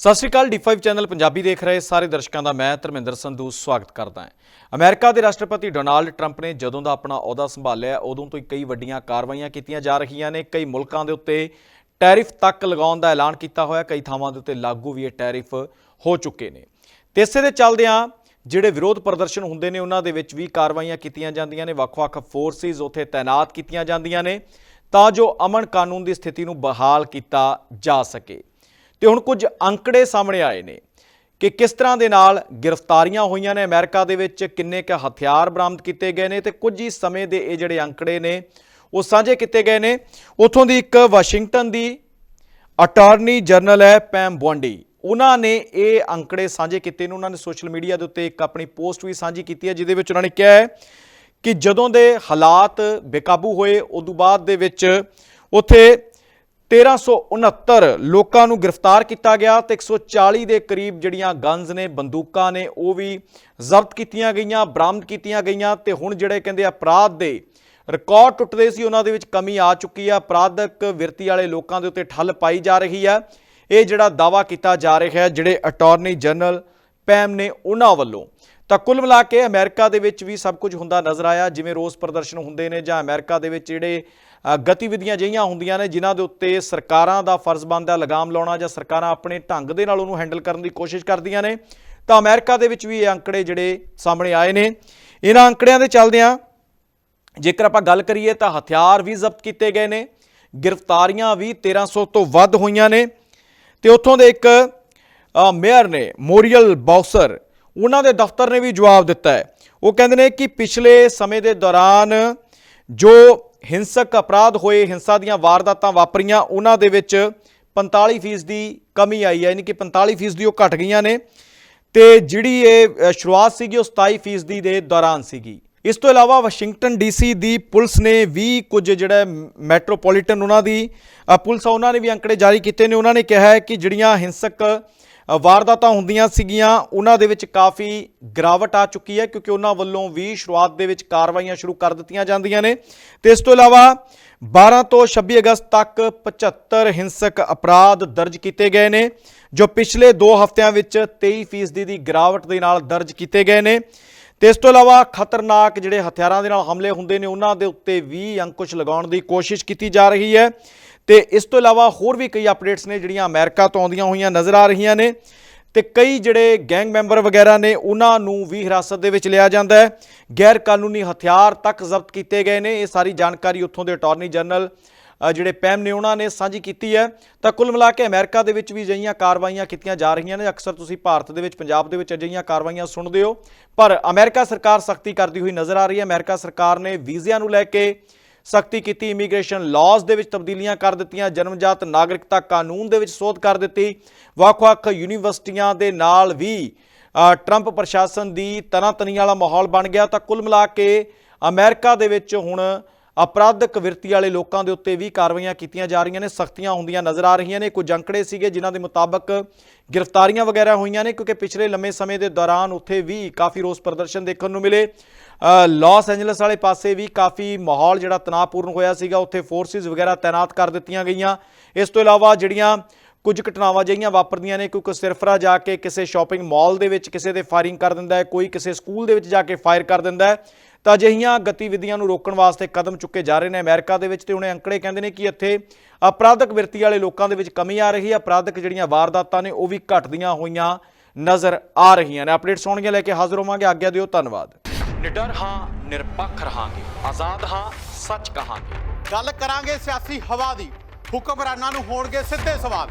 ਸਤਿ ਸ਼੍ਰੀ ਅਕਾਲ D5 channel Punjabi ਦੇਖ ਰਹੇ ਸਾਰੇ ਦਰਸ਼ਕਾਂ ਦਾ ਮੈਂ ਧਰਮਿੰਦਰ ਸੰਧੂ ਸਵਾਗਤ ਕਰਦਾ ਹਾਂ। ਅਮਰੀਕਾ ਦੇ ਰਾਸ਼ਟਰਪਤੀ ਡੋਨਾਲਡ ਟਰੰਪ ਨੇ ਜਦੋਂ ਦਾ ਆਪਣਾ ਅਹੁਦਾ ਸੰਭਾਲਿਆ, ਉਦੋਂ ਤੋਂ ਹੀ ਕਈ ਵੱਡੀਆਂ ਕਾਰਵਾਈਆਂ ਕੀਤੀਆਂ ਜਾ ਰਹੀਆਂ ਨੇ। ਕਈ ਮੁਲਕਾਂ ਦੇ ਉੱਤੇ ਟੈਰਿਫ ਤੱਕ ਲਗਾਉਣ ਦਾ ਐਲਾਨ ਕੀਤਾ ਹੋਇਆ, ਕਈ ਥਾਵਾਂ ਦੇ ਉੱਤੇ ਲਾਗੂ ਵੀ ਇਹ ਟੈਰਿਫ ਹੋ ਚੁੱਕੇ ਨੇ। ਤੇ ਇਸੇ ਦੇ ਚੱਲਦਿਆਂ ਜਿਹੜੇ ਵਿਰੋਧ ਪ੍ਰਦਰਸ਼ਨ ਹੁੰਦੇ ਨੇ, ਉਹਨਾਂ ਦੇ ਵਿੱਚ ਵੀ ਕਾਰਵਾਈਆਂ ਕੀਤੀਆਂ ਜਾਂਦੀਆਂ ਨੇ। ਵੱਖ-ਵੱਖ ਫੋਰਸਿਸ ਉੱਥੇ ਤਾਇਨਾਤ ਕੀਤੀਆਂ ਜਾਂਦੀਆਂ ਨੇ, ਤਾਂ ਜੋ ਅਮਨ ਕਾਨੂੰਨ ਦੀ ਸਥਿਤੀ ਨੂੰ ਬਹਾਲ ਕੀਤਾ ਜਾ ਸਕੇ। ਤੇ ਹੁਣ ਕੁਝ ਅੰਕੜੇ ਸਾਹਮਣੇ ਆਏ ਨੇ ਕਿ ਕਿਸ ਤਰ੍ਹਾਂ ਦੇ ਨਾਲ ਗ੍ਰਿਫਤਾਰੀਆਂ ਹੋਈਆਂ ਨੇ ਅਮਰੀਕਾ ਦੇ ਵਿੱਚ, ਕਿੰਨੇ ਕ ਹਥਿਆਰ ਬਰਾਮਦ ਕੀਤੇ ਗਏ ਨੇ ਤੇ ਕੁਝ ਹੀ ਸਮੇਂ ਦੇ ਇਹ ਜਿਹੜੇ ਅੰਕੜੇ ਨੇ, ਉਹ ਸਾਂਝੇ ਕੀਤੇ ਗਏ ਨੇ। ਉਥੋਂ ਦੀ ਇੱਕ ਵਾਸ਼ਿੰਗਟਨ ਦੀ ਅਟਾਰਨੀ ਜਨਰਲ ਹੈ ਪੈਮ ਬੌਂਡੀ। ਉਹਨਾਂ ਨੇ ਇਹ ਅੰਕੜੇ ਸਾਂਝੇ ਕੀਤੇ ਨੇ। ਉਹਨਾਂ ਨੇ ਸੋਸ਼ਲ ਮੀਡੀਆ ਦੇ ਉੱਤੇ ਇੱਕ ਆਪਣੀ ਪੋਸਟ ਵੀ ਸਾਂਝੀ ਕੀਤੀ ਹੈ, ਜਿਹਦੇ ਵਿੱਚ ਉਹਨਾਂ ਨੇ ਕਿਹਾ ਹੈ ਕਿ ਜਦੋਂ ਦੇ ਹਾਲਾਤ ਬੇਕਾਬੂ ਹੋਏ, ਉਦੋਂ ਬਾਅਦ ਦੇ ਵਿੱਚ ਉੱਥੇ 1369 ਲੋਕਾਂ ਨੂੰ ਗ੍ਰਿਫਤਾਰ ਕੀਤਾ ਗਿਆ ਤੇ 140 ਦੇ ਕਰੀਬ ਜਿਹੜੀਆਂ ਗਨਜ਼ ਨੇ, ਬੰਦੂਕਾਂ ਨੇ, ਉਹ ਵੀ ਜ਼ਬਤ ਕੀਤੀਆਂ ਗਈਆਂ, ਬਰਾਮਦ ਕੀਤੀਆਂ ਗਈਆਂ ਤੇ ਹੁਣ ਜਿਹੜੇ ਕਹਿੰਦੇ ਅਪਰਾਧ ਦੇ ਰਿਕਾਰਡ ਟੁੱਟਦੇ ਸੀ, ਉਹਨਾਂ ਦੇ ਵਿੱਚ ਕਮੀ ਆ ਚੁੱਕੀ ਆ। ਅਪਰਾਧਕ ਵਿਰਤੀ ਵਾਲੇ ਲੋਕਾਂ ਦੇ ਉੱਤੇ ਠੱਲ ਪਾਈ ਜਾ ਰਹੀ ਹੈ ਇਹ ਜਿਹੜਾ ਦਾਵਾ ਕੀਤਾ ਜਾ ਰਿਹਾ ਹੈ, ਜਿਹੜੇ ਅਟਾਰਨੀ ਜਨਰਲ ਪੈਮ ਨੇ ਉਹਨਾਂ ਵੱਲੋਂ। ਤਾਂ ਕੁੱਲ ਮਿਲਾ ਕੇ ਅਮਰੀਕਾ ਦੇ ਵਿੱਚ ਵੀ ਸਭ ਕੁਝ ਹੁੰਦਾ ਨਜ਼ਰ ਆਇਆ, ਜਿਵੇਂ ਰੋਸ ਪ੍ਰਦਰਸ਼ਨ ਹੁੰਦੇ ਨੇ ਜਾਂ ਅਮਰੀਕਾ ਦੇ ਵਿੱਚ ਜਿਹੜੇ ਗਤੀਵਿਧੀਆਂ ਜਿਹੀਆਂ ਹੁੰਦੀਆਂ ਨੇ, ਜਿਨ੍ਹਾਂ ਦੇ ਉੱਤੇ ਸਰਕਾਰਾਂ ਦਾ ਫਰਜ਼ ਬਣਦਾ ਲਗਾਮ ਲਾਉਣਾ ਜਾਂ ਸਰਕਾਰਾਂ ਆਪਣੇ ਢੰਗ ਦੇ ਨਾਲ ਉਹਨੂੰ ਹੈਂਡਲ ਕਰਨ ਦੀ ਕੋਸ਼ਿਸ਼ ਕਰਦੀਆਂ ਨੇ। ਤਾਂ ਅਮਰੀਕਾ ਦੇ ਵਿੱਚ ਵੀ ਇਹ ਅੰਕੜੇ ਜਿਹੜੇ ਸਾਹਮਣੇ ਆਏ ਨੇ। ਇਹਨਾਂ ਅੰਕੜਿਆਂ ਦੇ ਚੱਲਦਿਆਂ ਜੇਕਰ ਆਪਾਂ ਗੱਲ ਕਰੀਏ ਤਾਂ ਹਥਿਆਰ ਵੀ ਜ਼ਬਤ ਕੀਤੇ ਗਏ ਨੇ। ਗ੍ਰਿਫਤਾਰੀਆਂ ਵੀ 1300 ਤੋਂ ਵੱਧ ਹੋਈਆਂ ਨੇ। ਤੇ ਉੱਥੋਂ ਦੇ ਇੱਕ ਮੇਅਰ ਨੇ, ਮੋਰੀਅਲ ਬਾਉਸਰ ਉਹਨਾਂ ਦੇ ਦਫ਼ਤਰ ਨੇ ਵੀ ਜਵਾਬ ਦਿੱਤਾ ਹੈ। ਉਹ ਕਹਿੰਦੇ ਨੇ ਕਿ ਪਿਛਲੇ ਸਮੇਂ ਦੇ ਦੌਰਾਨ ਜੋ ਹਿੰਸਕ ਅਪਰਾਧ ਹੋਏ, ਹਿੰਸਾ ਦੀਆਂ ਵਾਰਦਾਤਾਂ ਵਾਪਰੀਆਂ, ਉਹਨਾਂ ਦੇ ਵਿੱਚ 45% ਦੀ ਕਮੀ ਆਈ ਹੈ। ਯਾਨੀ ਕਿ 45% ਦੀ ਉਹ ਘਟ ਗਈਆਂ ਨੇ ਤੇ ਜਿਹੜੀ ਇਹ ਸ਼ੁਰੂਆਤ ਸੀਗੀ ਉਹ 27% ਦੇ ਦੌਰਾਨ ਸੀਗੀ। ਇਸ ਤੋਂ ਇਲਾਵਾ ਵਾਸ਼ਿੰਗਟਨ ਡੀਸੀ ਦੀ ਪੁਲਿਸ ਨੇ ਵੀ ਕੁਝ ਜਿਹੜਾ ਮੈਟਰੋਪੋਲੀਟਨ ਉਹਨਾਂ ਦੀ ਪੁਲਿਸ ਆ, ਉਹਨਾਂ ਨੇ ਵੀ ਅੰਕੜੇ ਜਾਰੀ ਕੀਤੇ ਨੇ। ਉਹਨਾਂ ਨੇ ਕਿਹਾ ਹੈ ਕਿ ਜਿਹੜੀਆਂ ਹਿੰਸਕ ਵਾਰਦਾਤਾਂ ਹੁੰਦੀਆਂ ਸੀਗੀਆਂ, ਉਹਨਾਂ ਦੇ ਵਿੱਚ ਕਾਫੀ ਗਿਰਾਵਟ ਆ ਚੁੱਕੀ ਹੈ ਕਿਉਂਕਿ ਉਹਨਾਂ ਵੱਲੋਂ ਵੀ ਸ਼ੁਰੂਆਤ ਦੇ ਵਿੱਚ ਕਾਰਵਾਈਆਂ ਸ਼ੁਰੂ ਕਰ ਦਿੱਤੀਆਂ ਜਾਂਦੀਆਂ ਨੇ। ਤੇ ਇਸ ਤੋਂ ਇਲਾਵਾ 12 ਤੋਂ 26 ਅਗਸਤ ਤੱਕ 75 ਹਿੰਸਕ ਅਪਰਾਧ ਦਰਜ ਕੀਤੇ ਗਏ ਨੇ, ਜੋ ਪਿਛਲੇ 2 ਹਫ਼ਤਿਆਂ ਵਿੱਚ 23% ਦੀ ਗਿਰਾਵਟ ਦੇ ਨਾਲ ਦਰਜ ਕੀਤੇ ਗਏ ਨੇ। ਤੇ ਇਸ ਤੋਂ ਇਲਾਵਾ ਖਤਰਨਾਕ ਜਿਹੜੇ ਹਥਿਆਰਾਂ ਦੇ ਨਾਲ ਹਮਲੇ ਹੁੰਦੇ ਨੇ, ਉਹਨਾਂ ਦੇ ਉੱਤੇ ਵੀ ਅੰਕੁਸ਼ ਲਗਾਉਣ ਦੀ ਕੋਸ਼ਿਸ਼ ਕੀਤੀ ਜਾ ਰਹੀ ਹੈ। ਤੇ ਇਸ ਤੋਂ ਇਲਾਵਾ ਹੋਰ ਵੀ ਕਈ ਅਪਡੇਟਸ ਨੇ ਜਿਹੜੀਆਂ ਅਮਰੀਕਾ ਤੋਂ ਆਉਂਦੀਆਂ ਹੋਈਆਂ ਨਜ਼ਰ ਆ ਰਹੀਆਂ ਨੇ ਤੇ ਕਈ ਜਿਹੜੇ ਗੈਂਗ ਮੈਂਬਰ ਵਗੈਰਾ ਨੇ ਉਹਨਾਂ ਨੂੰ ਵੀ ਹਿਰਾਸਤ ਦੇ ਵਿੱਚ ਲਿਆ ਜਾਂਦਾ ਹੈ। ਗੈਰ ਕਾਨੂੰਨੀ ਹਥਿਆਰ ਤੱਕ ਜ਼ਬਤ ਕੀਤੇ ਗਏ ਨੇ। ਇਹ ਸਾਰੀ ਜਾਣਕਾਰੀ ਉੱਥੋਂ ਦੇ ਅਟਾਰਨੀ ਜਨਰਲ ਜਿਹੜੇ ਪੈਮ ਨੇ ਉਹਨਾਂ ਨੇ ਸਾਂਝੀ ਕੀਤੀ ਹੈ। ਤਾਂ ਕੁੱਲ ਮਿਲਾ ਕੇ ਅਮਰੀਕਾ ਦੇ ਵਿੱਚ ਵੀ ਅਜਿਹੀਆਂ ਕਾਰਵਾਈਆਂ ਕੀਤੀਆਂ ਜਾ ਰਹੀਆਂ ਨੇ। ਅਕਸਰ ਤੁਸੀਂ ਭਾਰਤ ਦੇ ਵਿੱਚ, ਪੰਜਾਬ ਦੇ ਵਿੱਚ ਅਜਿਹੀਆਂ ਕਾਰਵਾਈਆਂ ਸੁਣਦੇ ਹੋ। ਪਰ ਅਮਰੀਕਾ ਸਰਕਾਰ ਸਖਤੀ ਕਰਦੀ ਹੋਈ ਨਜ਼ਰ ਆ ਰਹੀ ਹੈ। ਅਮਰੀਕਾ ਸਰਕਾਰ ਨੇ ਵੀਜ਼ਿਆਂ ਨੂੰ ਲੈ ਕੇ ਸਖਤੀ ਕੀਤੀ ਇਮੀਗ੍ਰੇਸ਼ਨ ਲਾਜ਼ ਦੇ ਵਿੱਚ ਤਬਦੀਲੀਆਂ ਕਰ ਦਿੱਤੀਆਂ, ਜਨਮਜਾਤ ਨਾਗਰਿਕਤਾ ਕਾਨੂੰਨ ਦੇ ਵਿੱਚ ਸੋਧ ਕਰ ਦਿੱਤੀ। ਵੱਖ-ਵੱਖ ਯੂਨੀਵਰਸਿਟੀਆਂ ਦੇ ਨਾਲ ਵੀ ਟਰੰਪ ਪ੍ਰਸ਼ਾਸਨ ਦੀ ਤਨਾਤਨੀ ਵਾਲਾ ਮਾਹੌਲ ਬਣ ਗਿਆ। ਤਾਂ ਕੁੱਲ ਮਿਲਾ ਕੇ ਅਮਰੀਕਾ ਦੇ ਵਿੱਚ ਹੁਣ ਅਪਰਾਧਕ ਵਿਰਤੀ ਵਾਲੇ ਲੋਕਾਂ ਦੇ ਉੱਤੇ ਵੀ ਕਾਰਵਾਈਆਂ ਕੀਤੀਆਂ ਜਾ ਰਹੀਆਂ ਨੇ ਸਖਤੀਆਂ ਹੁੰਦੀਆਂ ਨਜ਼ਰ ਆ ਰਹੀਆਂ ਨੇ। ਕੁਝ ਅੰਕੜੇ ਸੀਗੇ ਜਿਨ੍ਹਾਂ ਦੇ ਮੁਤਾਬਕ ਗ੍ਰਿਫਤਾਰੀਆਂ ਵਗੈਰਾ ਹੋਈਆਂ ਨੇ ਕਿਉਂਕਿ ਪਿਛਲੇ ਲੰਮੇ ਸਮੇਂ ਦੇ ਦੌਰਾਨ ਉੱਥੇ ਵੀ ਕਾਫੀ ਰੋਸ ਪ੍ਰਦਰਸ਼ਨ ਦੇਖਣ ਨੂੰ ਮਿਲੇ। ਅ, ਲਾਸ ਐਂਜਲਸ ਵਾਲੇ ਪਾਸੇ ਵੀ ਕਾਫੀ ਮਾਹੌਲ ਜਿਹੜਾ ਤਣਾਅਪੂਰਨ ਹੋਇਆ ਸੀਗਾ। ਉੱਥੇ ਫੋਰਸਿਸ ਵਗੈਰਾ ਤਾਇਨਾਤ ਕਰ ਦਿੱਤੀਆਂ ਗਈਆਂ। ਇਸ ਤੋਂ ਇਲਾਵਾ ਜਿਹੜੀਆਂ ਕੁਝ ਘਟਨਾਵਾਂ ਜਿਹੀਆਂ ਵਾਪਰਦੀਆਂ ਨੇ ਕੋਈ ਸਿਰਫਰਾ ਜਾ ਕੇ ਕਿਸੇ ਸ਼ਾਪਿੰਗ ਮਾਲ ਦੇ ਵਿੱਚ ਕਿਸੇ ਦੇ ਫਾਇਰਿੰਗ ਕਰ ਦਿੰਦਾ ਹੈ ਕੋਈ ਕਿਸੇ ਸਕੂਲ ਦੇ ਵਿੱਚ ਜਾ ਕੇ ਫਾਇਰ ਕਰ ਦਿੰਦਾ ਹੈ। ਤਾਂ ਅਜਿਹੀਆਂ ਗਤੀਵਿਧੀਆਂ ਨੂੰ ਰੋਕਣ ਵਾਸਤੇ ਕਦਮ ਚੁੱਕੇ ਜਾ ਰਹੇ ਨੇ ਅਮਰੀਕਾ ਦੇ ਵਿੱਚ ਤੇ ਉਹਨੇ ਅੰਕੜੇ ਕਹਿੰਦੇ ਨੇ ਕਿ ਇੱਥੇ ਅਪਰਾਧਕ ਵਿਰਤੀ ਵਾਲੇ ਲੋਕਾਂ ਦੇ ਵਿੱਚ ਕਮੀ ਆ ਰਹੀ ਹੈ ਅਪਰਾਧਕ ਜਿਹੜੀਆਂ ਵਾਰਦਾਤਾਂ ਨੇ ਉਹ ਵੀ ਘਟਦੀਆਂ ਹੋਈਆਂ ਨਜ਼ਰ ਆ ਰਹੀਆਂ ਨੇ। ਅਪਡੇਟਸ ਹੋਣਗੀਆਂ ਲੈ ਕੇ ਹਾਜ਼ਰ ਹੋਵਾਂਗੇ ਆਗਿਆ ਦਿਓ ਧੰਨਵਾਦ। ਨਿਡਰ ਹਾਂ ਨਿਰਪੱਖ ਰਹਾਂਗੇ ਆਜ਼ਾਦ ਹਾਂ ਸੱਚ ਕਹਾਂਗੇ। ਗੱਲ ਕਰਾਂਗੇ ਸਿਆਸੀ ਹਵਾ ਦੀ ਹੁਕਮਰਾਨਾਂ ਨੂੰ ਹੋਣਗੇ ਸਿੱਧੇ ਸਵਾਲ।